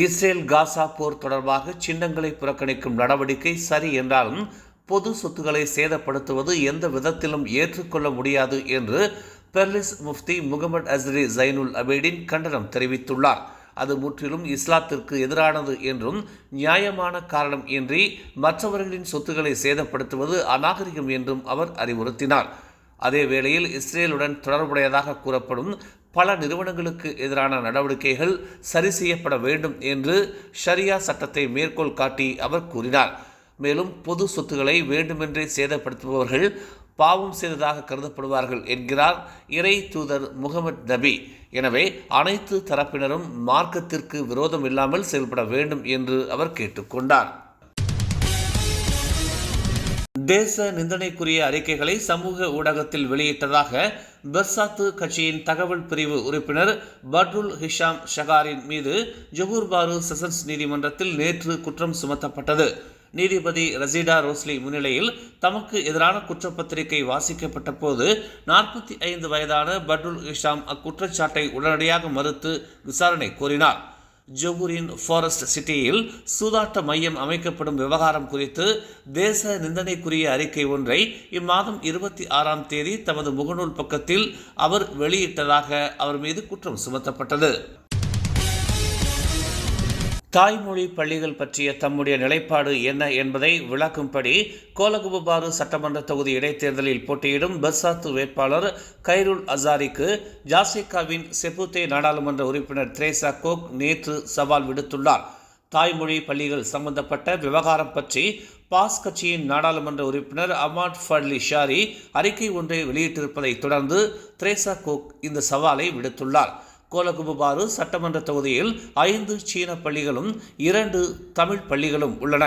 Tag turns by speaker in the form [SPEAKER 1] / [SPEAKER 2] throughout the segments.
[SPEAKER 1] Israel Gaza போர் தொடர்பாக சின்னங்களை புறக்கணிக்கும் நடவடிக்கை சரி என்றாலும் பொது சொத்துக்களை சேதப்படுத்துவது எந்த விதத்திலும் ஏற்றுக்கொள்ள முடியாது என்று Perlis Mufti Mohamad Asri Zainul Abidin கண்டனம் தெரிவித்துள்ளார். அது முற்றிலும் இஸ்லாத்திற்கு எதிரானது என்றும் நியாயமான காரணம் இன்றி மற்றவர்களின் சொத்துக்களை சேதப்படுத்துவது அநாகரிகம் என்றும் அவர் அறிவுறுத்தினார். அதே வேளையில் இஸ்ரேலுடன் தொடர்புடையதாக கூறப்படும் பல நிறுவனங்களுக்கு எதிரான நடவடிக்கைகள் சரி செய்யப்பட வேண்டும் என்று ஷரியா சட்டத்தை மேற்கோள் காட்டி அவர் கூறினார். மேலும் பொது சொத்துக்களை வேண்டுமென்றே சேதப்படுத்துபவர்கள் பாவம் செய்ததாக கருதப்படுவார்கள் என்கிறார் இறை தூதர் முகமது நபி. எனவே அனைத்து தரப்பினரும் மார்க்கத்திற்கு விரோதம் இல்லாமல் செயல்பட வேண்டும் என்று அவர் கேட்டுக்கொண்டார் தேச நிந்தனைக்குரிய அறிக்கைகளை சமூக ஊடகத்தில் வெளியிட்டதாக பெர்சாத்து கட்சியின் தகவல் பிரிவு உறுப்பினர் பட்ருல் ஹிஷாம் ஷகாரின் மீது ஜொகூர் பாரு செசன்ஸ் நீதிமன்றத்தில் நேற்று குற்றம் சுமத்தப்பட்டது. நீதிபதி ரசீடா ரோஸ்லி முன்னிலையில் தமக்கு எதிரான குற்றப்பத்திரிகை வாசிக்கப்பட்ட போது நாற்பத்தி ஐந்து வயதான பட்ருல் ஹிஷாம் அக்குற்றச்சாட்டை உடனடியாக மறுத்து விசாரணை கோரினார். ஜொகூரின் ஃபாரஸ்ட் சிட்டியில் சூதாட்ட மையம் அமைக்கப்படும் விவகாரம் குறித்து தேச நிந்தனைக்குரிய அறிக்கை ஒன்றை இம்மாதம் இருபத்தி ஆறாம் தேதி தமது முகநூல் பக்கத்தில் அவர் வெளியிட்டதாக அவர் மீது குற்றம் சுமத்தப்பட்டது. தாய்மொழி பள்ளிகள் பற்றிய தம்முடைய நிலைப்பாடு என்ன என்பதை விளக்கும்படி கோலகுபாறு சட்டமன்ற தொகுதி இடைத்தேர்தலில் போட்டியிடும் பெர்சாத்து வேட்பாளர் கைருல் அசாரிக்கு ஜாசிகாவின் செபுத்தே நாடாளுமன்ற உறுப்பினர் த்ரேசா கோக் நேற்று சவால் விடுத்துள்ளார். தாய்மொழி பள்ளிகள் சம்பந்தப்பட்ட விவகாரம் பற்றி பாஸ் கட்சியின் நாடாளுமன்ற உறுப்பினர் அமாட் ஃபட்லி ஷாரி அறிக்கை ஒன்றை வெளியிட்டிருப்பதை தொடர்ந்து த்ரேசா கோக் இந்த சவாலை விடுத்துள்ளார். கோலகுபாரு சட்டமன்ற தொகுதியில் ஐந்து சீன பள்ளிகளும் இரண்டு தமிழ் பள்ளிகளும் உள்ளன.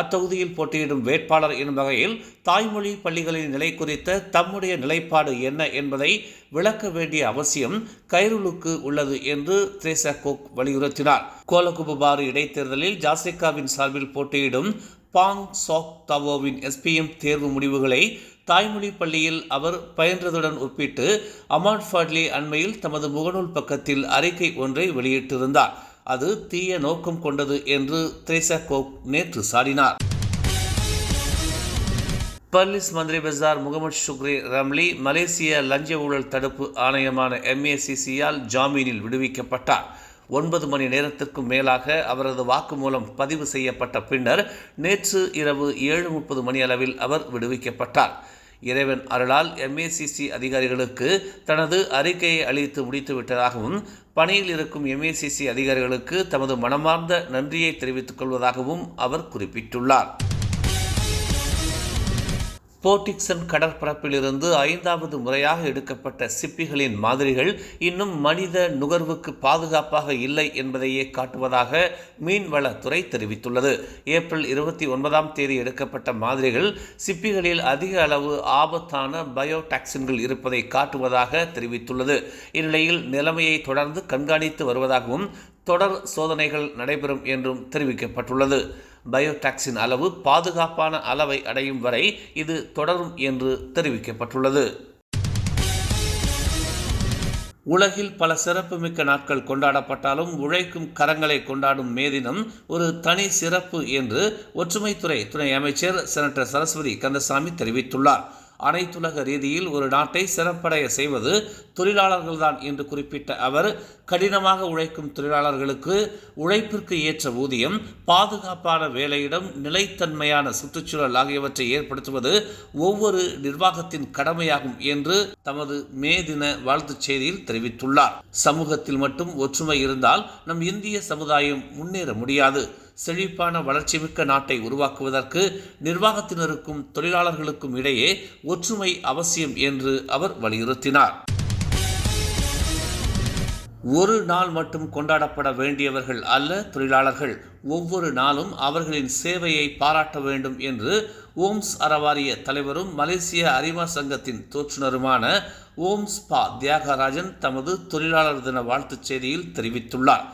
[SPEAKER 1] அத்தொகுதியில் போட்டியிடும் வேட்பாளர் எனும் வகையில் தாய்மொழி பள்ளிகளின் நிலை குறித்த தம்முடைய நிலைப்பாடு என்ன என்பதை விளக்க வேண்டிய அவசியம் கைருலுக்கு உள்ளது என்று திரேசா கோக் வலியுறுத்தினார். கோலகுபாரு இடைத்தேர்தலில் ஜாசிகாவின் சார்பில் போட்டியிடும் பாங் சாக் தவோவின் எஸ்பிஎம் தேர்வு முடிவுகளை தாய்மொழி பள்ளியில் அவர் பயின்றதுடன் ஒப்பிட்டு அமாட் ஃபாட்லி அண்மையில் தமது முகநூல் பக்கத்தில் அறிக்கை ஒன்றை வெளியிட்டிருந்தார். அது தீய நோக்கம் கொண்டது என்று திரேசா கோக் நேற்று சாடினார். பர்லிஸ் மந்திரி பஜார் முகமது ஷுக்ரி ரம்லி மலேசிய லஞ்ச ஊழல் தடுப்பு ஆணையமான எம்ஏசிசியால் ஜாமீனில் விடுவிக்கப்பட்டார். ஒன்பது மணி நேரத்திற்கும் மேலாக அவரது வாக்குமூலம் பதிவு செய்யப்பட்ட பின்னர் நேற்று இரவு ஏழு முப்பது மணி அளவில் அவர் விடுவிக்கப்பட்டார். இறைவன் அருளால் எம்ஏசிசி அதிகாரிகளுக்கு தனது அறிக்கையை அளித்து முடித்து விட்டதாகவும் பணியில் இருக்கும் எம்ஏசிசி அதிகாரிகளுக்கு தமது மனமார்ந்த நன்றியை தெரிவித்துக் கொள்வதாகவும் அவர் குறிப்பிட்டுள்ளார். போர்டிக்சன் கடற்பரப்பிலிருந்து ஐந்தாவது முறையாக எடுக்கப்பட்ட சிப்பிகளின் மாதிரிகள் இன்னும் மனித நுகர்வுக்கு பாதுகாப்பாக இல்லை என்பதையே காட்டுவதாக மீன்வளத்துறை தெரிவித்துள்ளது. ஏப்ரல் இருபத்தி ஒன்பதாம் தேதி எடுக்கப்பட்ட மாதிரிகள் சிப்பிகளில் அதிக அளவு ஆபத்தான பயோடாக்சின்கள் இருப்பதை காட்டுவதாக தெரிவித்துள்ளது. இந்நிலையில் நிலைமையை தொடர்ந்து கண்காணித்து வருவதாகவும் தொடர் சோதனைகள் நடைபெறும் என்றும் தெரிவிக்கப்பட்டுள்ளது. பயோடாக்சின் அளவு பாதுகாப்பான அளவை அடையும் வரை இது தொடரும் என்று தெரிவிக்கப்பட்டுள்ளது. உலகில் பல சிறப்புமிக்க நாட்கள் கொண்டாடப்பட்டாலும் உழைக்கும் கரங்களை கொண்டாடும் மே தினம் ஒரு தனி சிறப்பு என்று ஒற்றுமைத்துறை துணை அமைச்சர் செனட்டர் சரஸ்வதி கந்தசாமி தெரிவித்துள்ளார். அனைத்துலக ரீதியில் ஒரு நாட்டை சிறப்படைய செய்வது தொழிலாளர்கள்தான் என்று குறிப்பிட்ட அவர் கடினமாக உழைக்கும் தொழிலாளர்களுக்கு உழைப்பிற்கு ஏற்ற ஊதியம் பாதுகாப்பான வேலையிடம் நிலைத்தன்மையான சுற்றுச்சூழல் ஆகியவற்றை ஏற்படுத்துவது ஒவ்வொரு நிர்வாகத்தின் கடமையாகும் என்று தமது மே தின வாழ்த்துச் செய்தியில் தெரிவித்துள்ளார். சமூகத்தில் மட்டும் ஒற்றுமை இருந்தால் நம் இந்திய சமுதாயம் முன்னேற முடியாது. செழிப்பான வளர்ச்சிமிக்க நாட்டை உருவாக்குவதற்கு நிர்வாகத்தினருக்கும் தொழிலாளர்களுக்கும் இடையே ஒற்றுமை அவசியம் என்று அவர் வலியுறுத்தினார். ஒரு நாள் மட்டும் கொண்டாடப்பட வேண்டியவர்கள் அல்ல தொழிலாளர்கள். ஒவ்வொரு நாளும் அவர்களின் சேவையை பாராட்ட வேண்டும் என்று ஓம்ஸ் அறவாரிய தலைவரும் மலேசிய அரிமா சங்கத்தின் தோற்றுநருமான ஓம்ஸ் பா தியாகராஜன் தமது தொழிலாளர் தின வாழ்த்துச் செய்தியில் தெரிவித்துள்ளார்.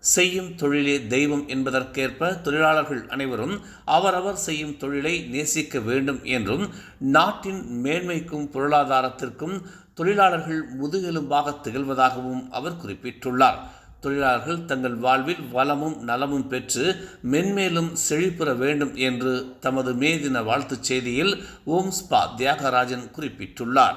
[SPEAKER 1] செய்யும் தொழிலே தெய்வம் என்பதற்கேற்ப தொழிலாளர்கள் அனைவரும் அவரவர் செய்யும் தொழிலை நேசிக்க வேண்டும் என்றும் நாட்டின் மேன்மைக்கும் பொருளாதாரத்திற்கும் தொழிலாளர்கள் முதுகெலும்பாக திகழ்வதாகவும் அவர் குறிப்பிட்டுள்ளார். தொழிலாளர்கள் தங்கள் வாழ்வில் வளமும் நலமும் பெற்று மென்மேலும் செழிப்புற வேண்டும் என்று தமது மே தின வாழ்த்துச் செய்தியில் ஓம் ஸ்பா தியாகராஜன் குறிப்பிட்டுள்ளார்.